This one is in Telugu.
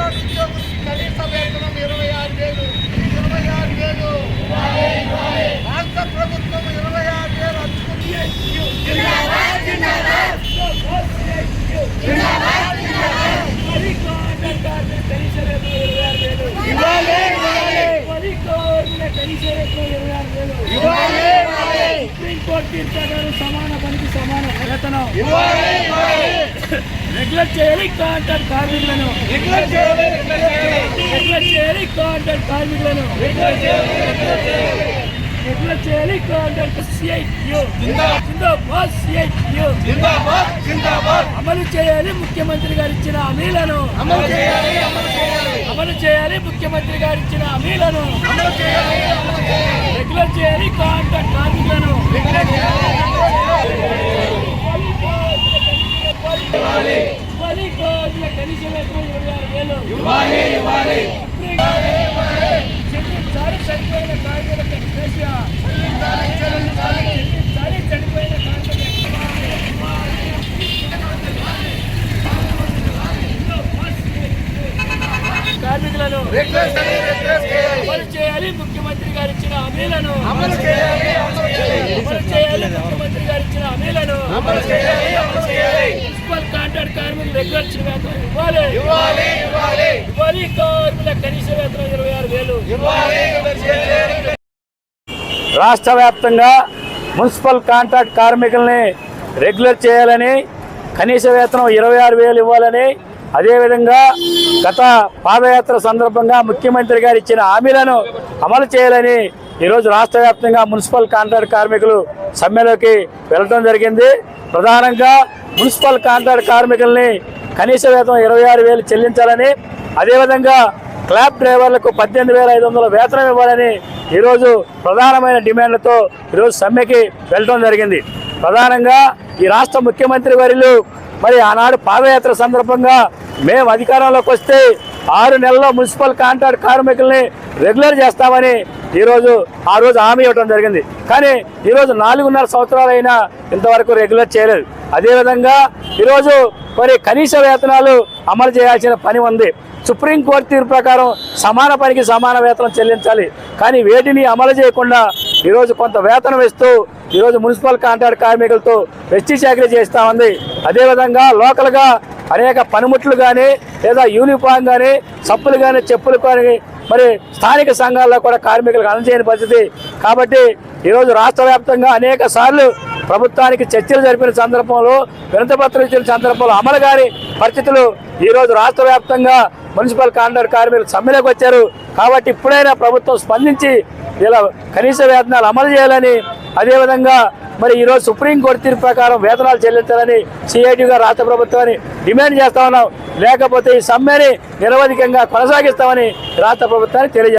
రాష్ట్ర ఉద్యోగులకి కనీస వేతనం ఇరవై ఆరు వేలు ఇరవై ఆరు వేలు. రాష్ట్ర ప్రభుత్వం ఇరవై ఆరు వేలు ప్రకారం సమాన పనికి సమాన వేతనం. రెగ్యులర్ చేయాలి కాంట్రాక్ట్ కార్మికులను. రెగ్యులర్ చేయాలి కాంట్రాక్ట్ కార్మికులను. రెగ్యులర్ చేయాలి కాంట్రాక్ట్ జిందాబాద్. అమలు చేయాలి ముఖ్యమంత్రి గారు ఇచ్చిన హామీలను అమలు చేయాలి అమలు చేయాలి. ముఖ్యమంత్రి గారు ఇచ్చిన హామీలను రెగ్యులర్ చేయాలి కాంట్రాక్ట్ కార్మికులను. ఇవ్వాలి కోట్ల కనీస వేతనం ఇరవై ఆరు వేలు చెల్లించాలి చనిపోయిన కార్మికులకు కేసీఆర్. చెల్లించాలి చనిపోయిన కార్మికులను అమలు చేయాలి ముఖ్యమంత్రి గారు ఇచ్చిన హామీలను అమలు చేయాలి. ముఖ్యమంత్రి గారు ఇచ్చిన హామీలను మున్సిపల్ కాంట్రాక్ట్ కార్మికులు రెగ్యులర్ వేతనం ఇవ్వాలి. ఇవ్వాలి కార్మికుల కనీస వేతనం ఇరవై ఆరు వేలు. రాష్ట్ర వ్యాప్తంగా మున్సిపల్ కాంట్రాక్ట్ కార్మికుల్ని రెగ్యులర్ చేయాలని కనీస వేతనం ఇరవై ఆరు వేలు ఇవ్వాలని అదేవిధంగా గత పాదయాత్ర సందర్భంగా ముఖ్యమంత్రి గారు ఇచ్చిన హామీలను అమలు చేయాలని ఈరోజు రాష్ట్ర వ్యాప్తంగా మున్సిపల్ కాంట్రాక్ట్ కార్మికులు సమ్మెలోకి వెళ్ళడం జరిగింది. ప్రధానంగా మున్సిపల్ కాంట్రాక్ట్ కార్మికుల్ని కనీస వేతనం ఇరవై ఆరు వేలు చెల్లించాలని అదేవిధంగా క్లాబ్ డ్రైవర్లకు పద్దెనిమిది వేల ఐదు వందల వేతనం ఇవ్వాలని ఈరోజు ప్రధానమైన డిమాండ్లతో ఈరోజు సమ్మెకి వెళ్ళడం జరిగింది. ప్రధానంగా ఈ రాష్ట్ర ముఖ్యమంత్రి వర్యులు మరి ఆనాడు పాదయాత్ర సందర్భంగా మేము అధికారంలోకి వస్తే ఆరు నెలల్లో మున్సిపల్ కాంట్రాక్ట్ కార్మికుల్ని రెగ్యులర్ చేస్తామని ఈరోజు ఆ రోజు హామీ ఇవ్వడం జరిగింది. కానీ ఈరోజు నాలుగున్నర సంవత్సరాలైనా ఇంతవరకు రెగ్యులర్ చేయలేదు. అదేవిధంగా ఈరోజు మరి కనీస వేతనాలు అమలు చేయాల్సిన పని ఉంది. సుప్రీంకోర్టు తీర్పు ప్రకారం సమాన పనికి సమాన వేతనం చెల్లించాలి. కానీ వేటిని అమలు చేయకుండా ఈరోజు కొంత వేతనం ఇస్తూ ఈరోజు మున్సిపల్ కాంట్రాక్ట్ కార్మికులతో వెస్టి చాకరీ చేస్తూ ఉంది. అదేవిధంగా లోకల్గా అనేక పనిముట్లు కానీ లేదా యూనిఫామ్ కానీ సప్పులు కానీ చెప్పులు కానీ మరి స్థానిక సంఘాల్లో కూడా కార్మికులకు అందజేయని పరిస్థితి కాబట్టి ఈరోజు రాష్ట్ర వ్యాప్తంగా అనేక సార్లు ప్రభుత్వానికి చర్చలు జరిపిన సందర్భంలో వినతపత్రం ఇచ్చిన సందర్భంలో అమలు కాని పరిస్థితులు ఈరోజు రాష్ట్ర వ్యాప్తంగా మున్సిపల్ కాంట్రాక్ట్ కార్మికులు సమ్మెలోకి వచ్చారు. కాబట్టి ఇప్పుడైనా ప్రభుత్వం స్పందించి ఇలా కనీస వేతనాలు అమలు చేయాలని అదేవిధంగా మరి ఈరోజు సుప్రీంకోర్టు తీర్పు ప్రకారం వేతనాలు చెల్లించాలని సిఐటిగా రాష్ట్ర ప్రభుత్వాన్ని డిమాండ్ చేస్తా ఉన్నాం. లేకపోతే ఈ సమ్మెని నిరవధికంగా కొనసాగిస్తామని రాష్ట్ర ప్రభుత్వాన్ని తెలియజేస్తాం